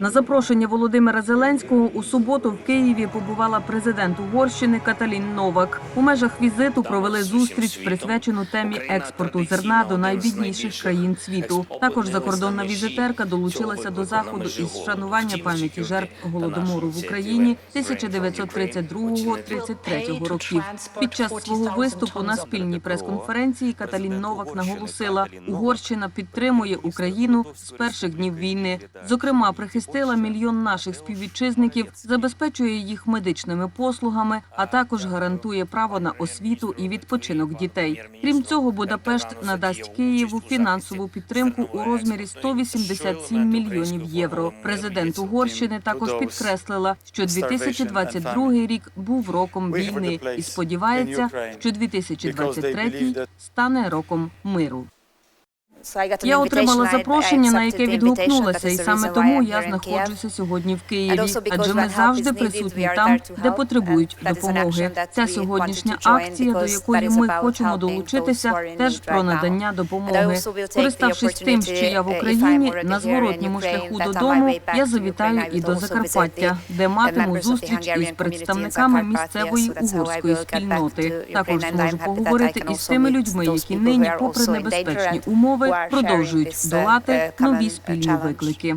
На запрошення Володимира Зеленського у суботу в Києві побувала президент Угорщини Каталін Новак. У межах візиту провели зустріч, присвячену темі експорту зерна до найбідніших країн світу. Також закордонна візитерка долучилася до заходу із вшанування пам'яті жертв голодомору в Україні 1932-33 років. Під час свого виступу на спільній прес-конференції Каталін Новак наголосила, Угорщина підтримує Україну з перших днів війни. Зокрема, прихистила мільйон наших співвітчизників, забезпечує їх медичними послугами, а також гарантує право на освіту і відпочинок дітей. Крім цього, Будапешт надасть Києву фінансову підтримку у розмірі 187 мільйонів євро. Президент Угорщини також підкреслила, що 2022 рік був роком війни і сподівається, що 2023 стане роком миру. Я отримала запрошення, на яке відгукнулася, і саме тому я знаходжуся сьогодні в Києві. Адже ми завжди присутні там, де потребують допомоги. Ця сьогоднішня акція, до якої ми хочемо долучитися, теж про надання допомоги. Користавшись тим, що я в Україні на зворотньому шляху додому, я завітаю і до Закарпаття, де матиму зустріч із представниками місцевої угорської спільноти. Також зможу поговорити із тими людьми, які нині, попри небезпечні умови, продовжують долати нові спільні виклики.